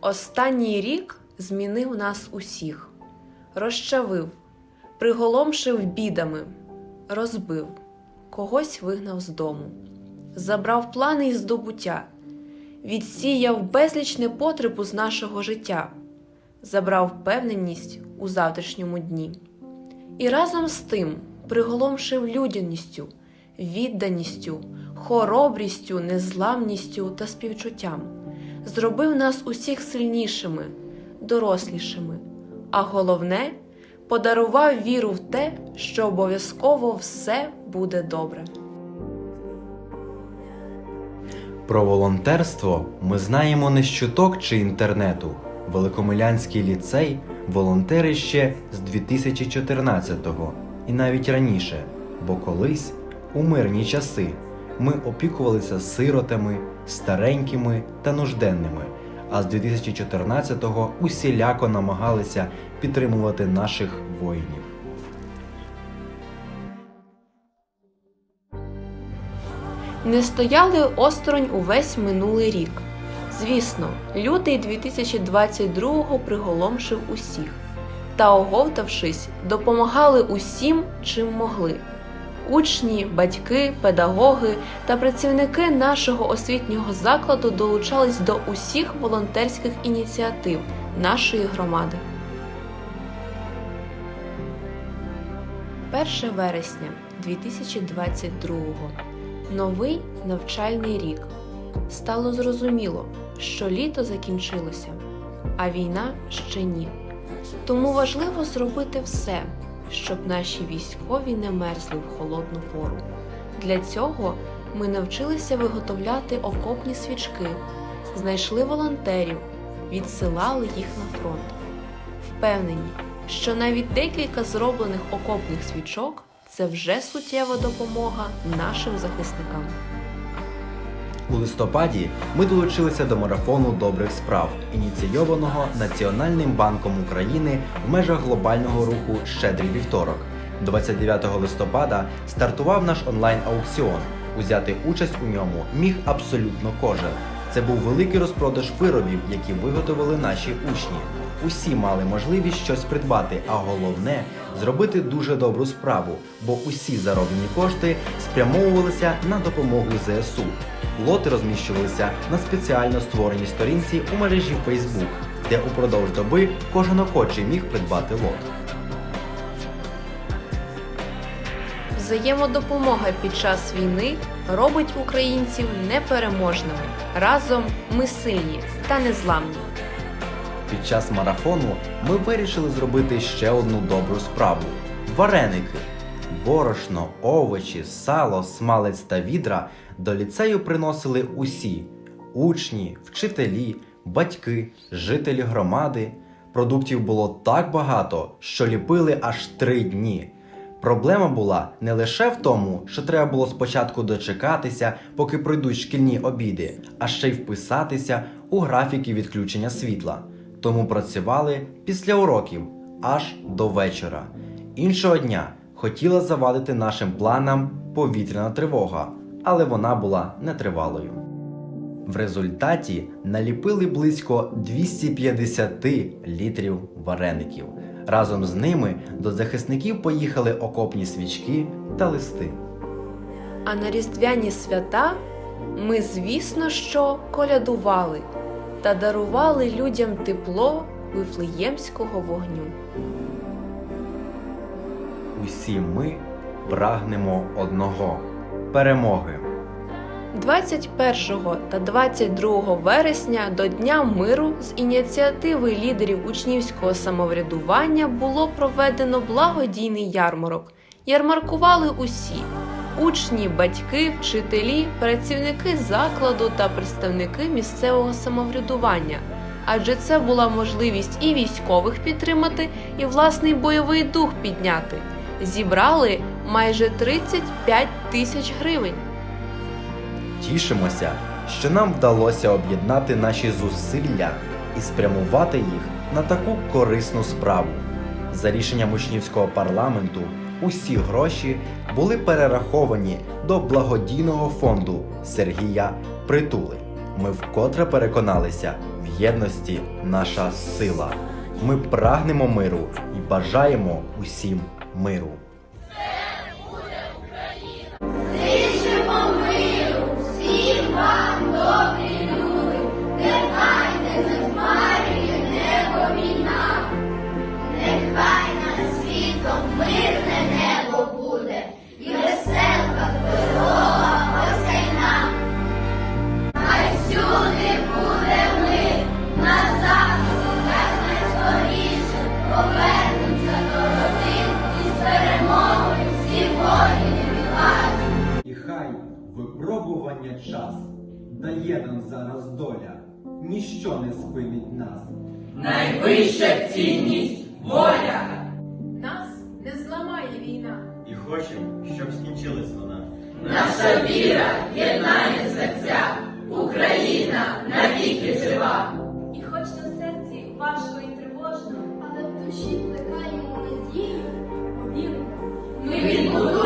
Останній рік змінив нас усіх, розчавив, приголомшив бідами, розбив, когось вигнав з дому, забрав плани і здобуття, відсіяв безліч непотребу з нашого життя, забрав впевненість у завтрашньому дні. І разом з тим приголомшив людяністю, відданістю, хоробрістю, незламністю та співчуттям, зробив нас усіх сильнішими, дорослішими, а головне подарував віру в те, що обов'язково все буде добре. Про волонтерство ми знаємо не з чуток чи інтернету. Великомилянський ліцей волонтери ще з 2014-го і навіть раніше, бо колись, у мирні часи, ми опікувалися сиротами, старенькими та нужденними, а з 2014-го усіляко намагалися підтримувати наших воїнів. Не стояли осторонь увесь минулий рік. Звісно, лютий 2022-го приголомшив усіх та, оговтавшись, допомагали усім, чим могли. Учні, батьки, педагоги та працівники нашого освітнього закладу долучались до усіх волонтерських ініціатив нашої громади. 1 вересня 2022 Новий навчальний рік. Стало зрозуміло, що літо закінчилося, а війна ще ні. Тому важливо зробити все, щоб наші військові не мерзли в холодну пору. Для цього ми навчилися виготовляти окопні свічки, знайшли волонтерів, відсилали їх на фронт. Впевнені, що навіть декілька зроблених окопних свічок це вже суттєва допомога нашим захисникам. У листопаді ми долучилися до марафону добрих справ, ініційованого Національним банком України в межах глобального руху Щедрий вівторок. 29 листопада стартував наш онлайн-аукціон. Узяти участь у ньому міг абсолютно кожен. Це був великий розпродаж виробів, які виготовили наші учні. Усі мали можливість щось придбати, а головне зробити дуже добру справу, бо усі зароблені кошти спрямовувалися на допомогу ЗСУ. Лоти розміщувалися на спеціально створеній сторінці у мережі Facebook, де упродовж доби кожен охочий міг придбати лот. Взаємодопомога під час війни робить українців непереможними. Разом ми сильні та незламні. Під час марафону ми вирішили зробити ще одну добру справу вареники. Борошно, овочі, сало, смалець та відра до ліцею приносили усі учні, вчителі, батьки, жителі громади. Продуктів було так багато, що ліпили аж три дні. Проблема була не лише в тому, що треба було спочатку дочекатися, поки пройдуть шкільні обіди, а ще й вписатися у графіки відключення світла. Тому працювали після уроків аж до вечора. Іншого дня хотіла завадити нашим планам повітряна тривога, але вона була нетривалою. В результаті наліпили близько 250 літрів вареників. Разом з ними до захисників поїхали окопні свічки та листи. А на різдвяні свята ми, звісно, що колядували та дарували людям тепло вифлеємського вогню. Усі ми прагнемо одного перемоги. 21 та 22 вересня до Дня миру з ініціативи лідерів учнівського самоврядування було проведено благодійний ярмарок. Ярмаркували усі учні, батьки, вчителі, працівники закладу та представники місцевого самоврядування. Адже це була можливість і військових підтримати, і власний бойовий дух підняти. Зібрали майже 35 тисяч гривень. Тішимося, що нам вдалося об'єднати наші зусилля і спрямувати їх на таку корисну справу. За рішенням учнівського парламенту, усі гроші були перераховані до благодійного фонду Сергія Притули. ми вкотре переконалися в єдності наша сила. Ми прагнемо миру і бажаємо усім миру. Випробування час дає нам зараз доля, ніщо не спинить нас. Найвища цінність воля. Нас не зламає війна. І хочемо, щоб скінчилась вона. Наша віра єднає серця. Україна навіки жива. І хоч на серці важко і тривожно, Але в душі плекаємо надію, повіримо. Ми відбудуємо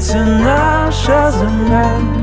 це наша земля.